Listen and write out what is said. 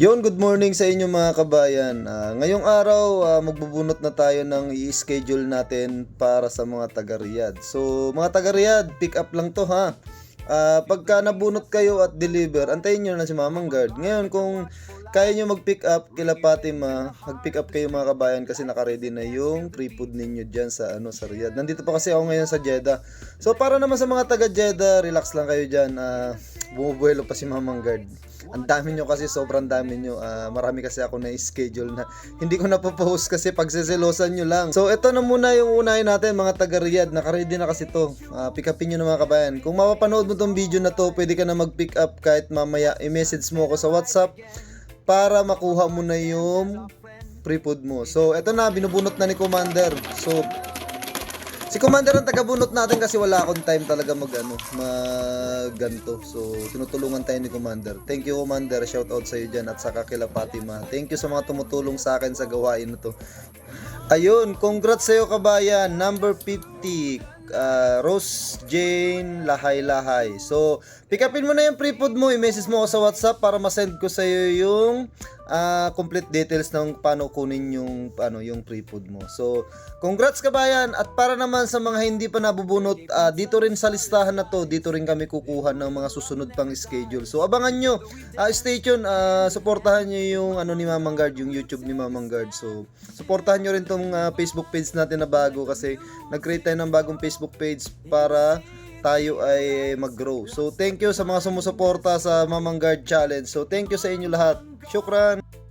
Yon, good morning sa inyo mga kabayan. Ah, ngayong araw, ah, magbubunot na tayo ng i-schedule natin para sa mga taga Riyadh. So, mga taga Riyadh, pick up lang to ha. Ah, pagka nabunot kayo at deliver, antayin nyo na si Mamang Guard. Ngayon, kung kaya nyo mag-pick up kila Fatima, mag-pick up kayo mga kabayan kasi naka-ready na yung free food ninyo dyan sa, ano, sa Riyadh. Nandito pa kasi ako ngayon sa Jeddah. So, para naman sa mga taga Jeddah, relax lang kayo dyan. Ah, bumubuelo pa si Mamang Guard. Ang dami nyo kasi, sobrang dami nyo. Ah, marami kasi ako na schedule na hindi ko napopost kasi pagseselosan nyo lang. So, ito na muna yung unahin natin, mga taga Riyadh. Naka-ready na kasi to. Ah, pick upin nyo na mga kabayan. Kung mapapanood mo tong video na to, pwede ka na mag-pick up kahit mamaya i-message mo ako sa WhatsApp para makuha mo na yung free food mo. So, ito na, binubunot na ni Commander. So, Si Commander ang tagabunot natin kasi wala akong time talaga mag ano, mag ganto. So, tinutulungan tayo ni Commander. Thank you Commander, shout out sa iyo diyan at saka kila Fatima. Thank you sa mga tumutulong sa akin sa gawain na to. Ayun, congrats sa iyo kabayan. Number 50, uh, Rose Jane Lahay Lahay. So, pick upin mo na yung free food mo, i-message mo ako sa WhatsApp para ma-send ko sa iyo yung ah, complete details ng paano kunin yung ano yung free food mo. So, congrats kabayan at para naman sa mga hindi pa nabubunot, ah, dito rin sa listahan na to, dito rin kami kukuha ng mga susunod pang schedule. So, abangan nyo. Ah, stay tuned, ah, suportahan nyo yung ano ni Mamang Guard, yung YouTube ni Mamang Guard. So, suportahan nyo rin tong ah, Facebook page natin na bago kasi nag-create tayo ng bagong Facebook page para tayo ay mag-grow. So, thank you sa mga sumusuporta sa Mamang Guard Challenge. So, thank you sa inyo lahat. Shukran!